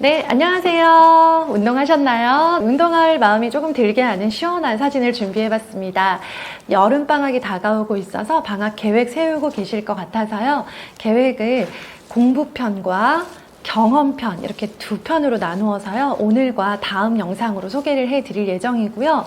네, 안녕하세요. 운동하셨나요? 운동할 마음이 조금 들게 하는 시원한 사진을 준비해봤습니다. 여름방학이 다가오고 있어서 방학 계획 세우고 계실 것 같아서요. 계획을 공부편과 경험편 이렇게 두 편으로 나누어서요. 오늘과 다음 영상으로 소개를 해드릴 예정이고요.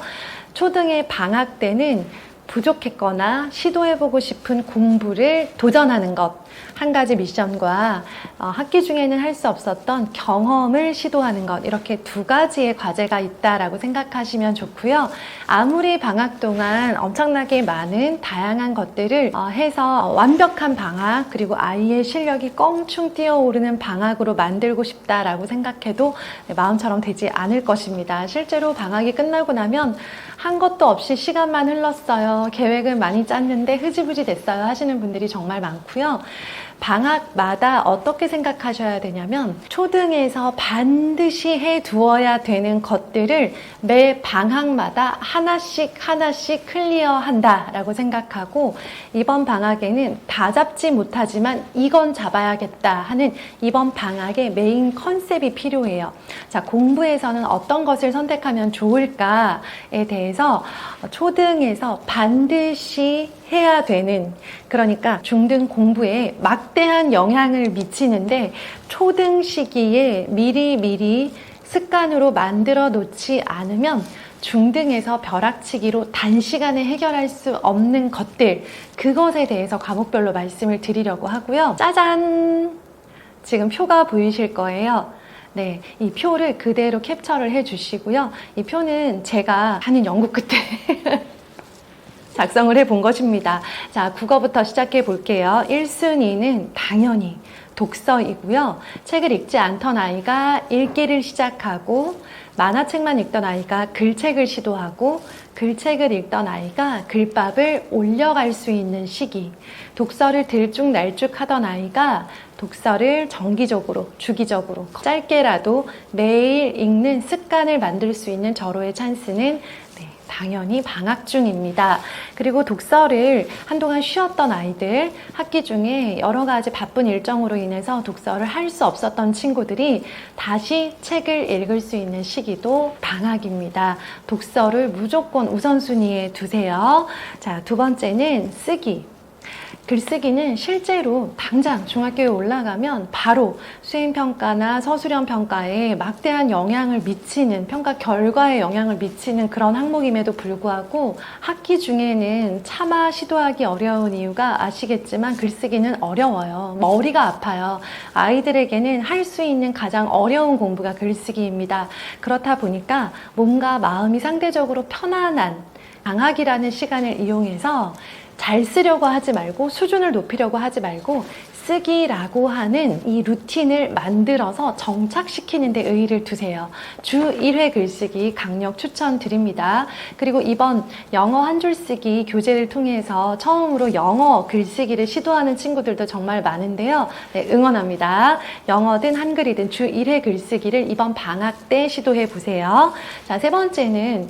초등의 방학 때는 부족했거나 시도해보고 싶은 공부를 도전하는 것. 한 가지 미션과 어, 학기 중에는 할 수 없었던 경험을 시도하는 것. 이렇게 두 가지의 과제가 있다라고 생각하시면 좋고요. 아무리 방학 동안 엄청나게 많은 다양한 것들을 어, 해서 완벽한 방학, 그리고 아이의 실력이 껑충 뛰어오르는 방학으로 만들고 싶다라고 생각해도 네, 마음처럼 되지 않을 것입니다. 실제로 방학이 끝나고 나면 한 것도 없이 시간만 흘렀어요. 계획을 많이 짰는데 흐지부지 됐어요. 하시는 분들이 정말 많고요. 방학마다 어떻게 생각하셔야 되냐면 초등에서 반드시 해 두어야 되는 것들을 매 방학마다 하나씩 하나씩 클리어 한다라고 생각하고 이번 방학에는 다 잡지 못하지만 이건 잡아야겠다 하는 이번 방학의 메인 컨셉이 필요해요. 자, 공부에서는 어떤 것을 선택하면 좋을까에 대해서 초등에서 반 드시 해야 되는 그러니까 중등 공부에 막대한 영향을 미치는데 초등 시기에 미리 미리 습관으로 만들어 놓지 않으면 중등에서 벼락치기로 단시간에 해결할 수 없는 것들 그것에 대해서 과목별로 말씀을 드리려고 하고요. 짜잔! 지금 표가 보이실 거예요. 네, 이 표를 그대로 캡처를 해 주시고요. 이 표는 제가 하는 연구 끝에 작성을 해 본 것입니다. 자, 국어부터 시작해 볼게요. 1순위는 당연히 독서이고요. 책을 읽지 않던 아이가 읽기를 시작하고 만화책만 읽던 아이가 글책을 시도하고 글책을 읽던 아이가 글밥을 올려갈 수 있는 시기. 독서를 들쭉날쭉 하던 아이가 독서를 정기적으로, 주기적으로, 짧게라도 매일 읽는 습관을 만들 수 있는 절호의 찬스는 네, 당연히 방학 중입니다. 그리고 독서를 한동안 쉬었던 아이들, 학기 중에 여러 가지 바쁜 일정으로 인해서 독서를 할 수 없었던 친구들이 다시 책을 읽을 수 있는 시기도 방학입니다. 독서를 무조건 우선순위에 두세요. 자, 두 번째는 쓰기. 글쓰기는 실제로 당장 중학교에 올라가면 바로 수행평가나 서술형 평가에 막대한 영향을 미치는 평가 결과에 영향을 미치는 그런 항목임에도 불구하고 학기 중에는 차마 시도하기 어려운 이유가 아시겠지만 글쓰기는 어려워요. 머리가 아파요. 아이들에게는 할 수 있는 가장 어려운 공부가 글쓰기입니다. 그렇다 보니까 몸과 마음이 상대적으로 편안한 방학이라는 시간을 이용해서 잘 쓰려고 하지 말고 수준을 높이려고 하지 말고 쓰기라고 하는 이 루틴을 만들어서 정착시키는 데 의의를 두세요. 주 1회 글쓰기 강력 추천드립니다. 그리고 이번 영어 한 줄 쓰기 교재를 통해서 처음으로 영어 글쓰기를 시도하는 친구들도 정말 많은데요. 네, 응원합니다. 영어든 한글이든 주 1회 글쓰기를 이번 방학 때 시도해 보세요. 자, 세 번째는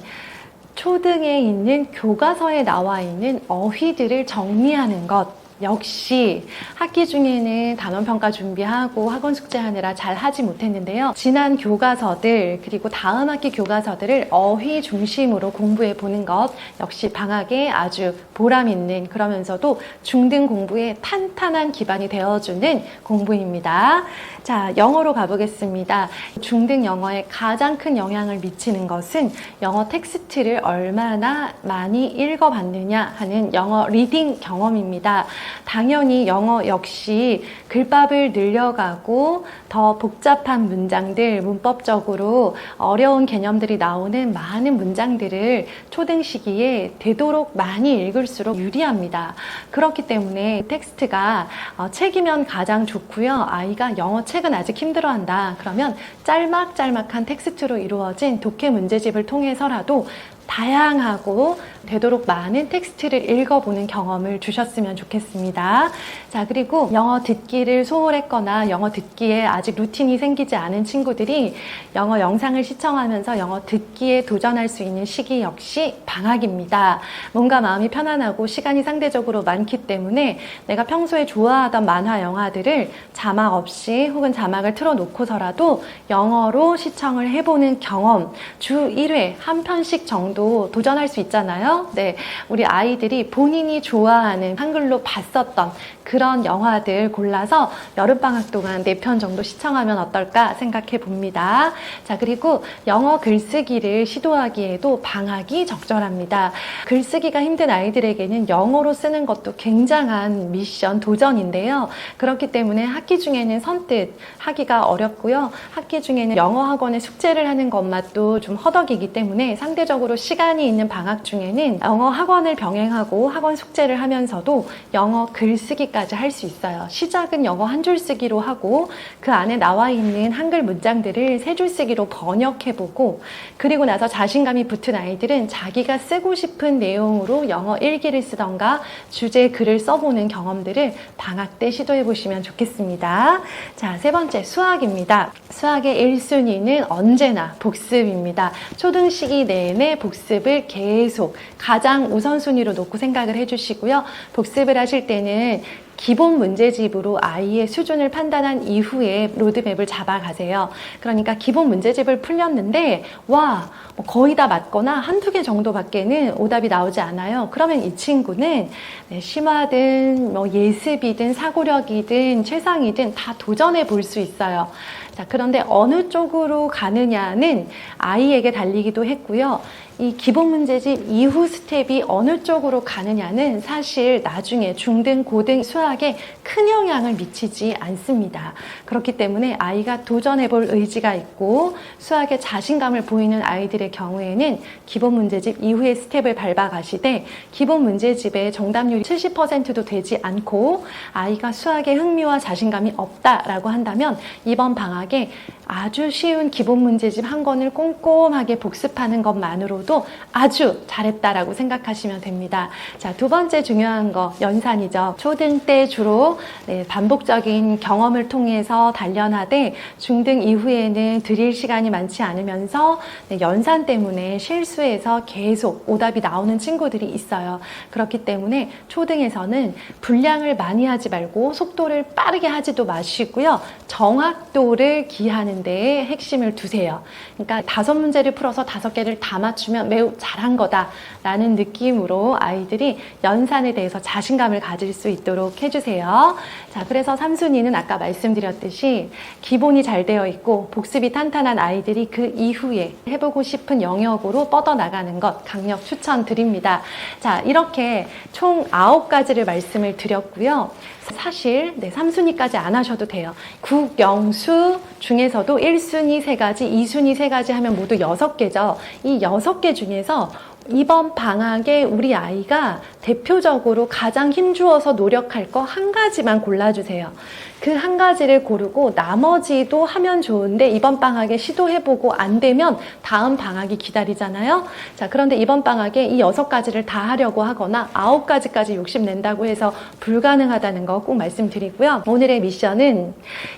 초등에 있는 교과서에 나와 있는 어휘들을 정리하는 것. 역시 학기 중에는 단원 평가 준비하고 학원 숙제하느라 잘 하지 못했는데요. 지난 교과서들 그리고 다음 학기 교과서들을 어휘 중심으로 공부해 보는 것 역시 방학에 아주 보람 있는 그러면서도 중등 공부에 탄탄한 기반이 되어주는 공부입니다. 자, 영어로 가보겠습니다. 중등 영어에 가장 큰 영향을 미치는 것은 영어 텍스트를 얼마나 많이 읽어봤느냐 하는 영어 리딩 경험입니다. 당연히 영어 역시 글밥을 늘려가고 더 복잡한 문장들, 문법적으로 어려운 개념들이 나오는 많은 문장들을 초등 시기에 되도록 많이 읽을수록 유리합니다. 그렇기 때문에 텍스트가 어, 책이면 가장 좋고요. 아이가 영어 책은 아직 힘들어한다. 그러면 짤막짤막한 텍스트로 이루어진 독해 문제집을 통해서라도 다양하고 되도록 많은 텍스트를 읽어보는 경험을 주셨으면 좋겠습니다. 자, 그리고 영어 듣기를 소홀했거나 영어 듣기에 아직 루틴이 생기지 않은 친구들이 영어 영상을 시청하면서 영어 듣기에 도전할 수 있는 시기 역시 방학입니다. 뭔가 마음이 편안하고 시간이 상대적으로 많기 때문에 내가 평소에 좋아하던 만화 영화들을 자막 없이 혹은 자막을 틀어놓고서라도 영어로 시청을 해보는 경험 주 1회 한 편씩 정도 도전할 수 있잖아요. 네. 우리 아이들이 본인이 좋아하는 한글로 봤었던 그런 영화들 골라서 여름방학 동안 4편 정도 시청하면 어떨까 생각해 봅니다. 자, 그리고 영어 글쓰기를 시도하기에도 방학이 적절합니다. 글쓰기가 힘든 아이들에게는 영어로 쓰는 것도 굉장한 미션, 도전인데요. 그렇기 때문에 학기 중에는 선뜻 하기가 어렵고요. 학기 중에는 영어 학원에 숙제를 하는 것만도 좀 허덕이기 때문에 상대적으로 시간이 있는 방학 중에는 영어 학원을 병행하고 학원 숙제를 하면서도 영어 글쓰기까지 할 수 있어요. 시작은 영어 한 줄 쓰기로 하고 그 안에 나와 있는 한글 문장들을 세 줄 쓰기로 번역해보고 그리고 나서 자신감이 붙은 아이들은 자기가 쓰고 싶은 내용으로 영어 일기를 쓰던가 주제 글을 써보는 경험들을 방학 때 시도해 보시면 좋겠습니다. 자, 세 번째 수학입니다. 수학의 1순위는 언제나 복습입니다. 초등 시기 내내 복습을 계속 가장 우선순위로 놓고 생각을 해주시고요. 복습을 하실 때는 기본 문제집으로 아이의 수준을 판단한 이후에 로드맵을 잡아가세요. 그러니까 기본 문제집을 풀렸는데, 와, 뭐 거의 다 맞거나 한두 개 정도밖에는 오답이 나오지 않아요. 그러면 이 친구는 네, 심화든 뭐 예습이든 사고력이든 최상이든 다 도전해 볼 수 있어요. 자, 그런데 어느 쪽으로 가느냐는 아이에게 달리기도 했고요. 이 기본 문제집 이후 스텝이 어느 쪽으로 가느냐는 사실 나중에 중등, 고등 수학 에큰 영향을 미치지 않습니다. 그렇기 때문에 아이가 도전해 볼 의지가 있고 수학에 자신감을 보이는 아이들의 경우에는 기본 문제집 이후의 스텝을 밟아 가시되 기본 문제집의 정답률이 70%도 되지 않고 아이가 수학에 흥미와 자신감이 없다라고 한다면 이번 방학에 아주 쉬운 기본 문제집 한 권을 꼼꼼하게 복습하는 것만으로도 아주 잘했다라고 생각하시면 됩니다. 자, 두 번째 중요한 거 연산이죠. 초등 때 주로 네, 반복적인 경험을 통해서 단련하되 중등 이후에는 드릴 시간이 많지 않으면서 네, 연산 때문에 실수해서 계속 오답이 나오는 친구들이 있어요. 그렇기 때문에 초등에서는 분량을 많이 하지 말고 속도를 빠르게 하지도 마시고요. 정확도를 기하는 데에 핵심을 두세요. 그러니까 다섯 문제를 풀어서 다섯 개를 다 맞추면 매우 잘한 거다라는 느낌으로 아이들이 연산에 대해서 자신감을 가질 수 있도록 해주세요. 자, 그래서 3순위는 아까 말씀드렸듯이 기본이 잘 되어 있고 복습이 탄탄한 아이들이 그 이후에 해보고 싶은 영역으로 뻗어나가는 것 강력 추천드립니다. 자, 이렇게 총 9가지를 말씀을 드렸고요. 사실 네, 3순위까지 안 하셔도 돼요. 국, 영, 수 중에서도 1순위 3가지, 2순위 3가지 하면 모두 6개죠. 이 6개 중에서 이번 방학에 우리 아이가 대표적으로 가장 힘주어서 노력할 거 한 가지만 골라주세요. 그 한 가지를 고르고 나머지도 하면 좋은데 이번 방학에 시도해보고 안 되면 다음 방학이 기다리잖아요. 자, 그런데 이번 방학에 이 여섯 가지를 다 하려고 하거나 아홉 가지까지 욕심낸다고 해서 불가능하다는 거 꼭 말씀드리고요. 오늘의 미션은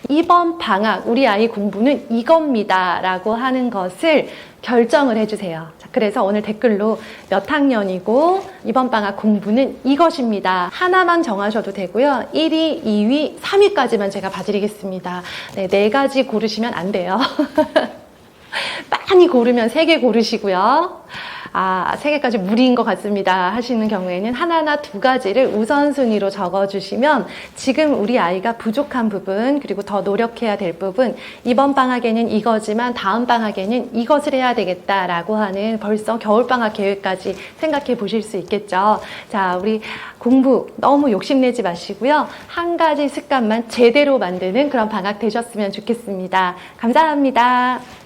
이번 방학 우리 아이 공부는 이겁니다. 라고 하는 것을 결정을 해주세요. 자, 그래서 오늘 댓글로 몇 학년이고 이번 방학 공부는 이것입니다. 하나만 정하셔도 되고요. 1위, 2위, 3위까지만 제가 봐드리겠습니다. 네, 네 가지 고르시면 안 돼요. 많이 고르면 세 개 고르시고요. 아, 세 개까지 무리인 것 같습니다. 하시는 경우에는 하나나 두 가지를 우선순위로 적어주시면 지금 우리 아이가 부족한 부분, 그리고 더 노력해야 될 부분, 이번 방학에는 이거지만 다음 방학에는 이것을 해야 되겠다라고 하는 벌써 겨울방학 계획까지 생각해 보실 수 있겠죠. 자, 우리 공부 너무 욕심내지 마시고요. 한 가지 습관만 제대로 만드는 그런 방학 되셨으면 좋겠습니다. 감사합니다.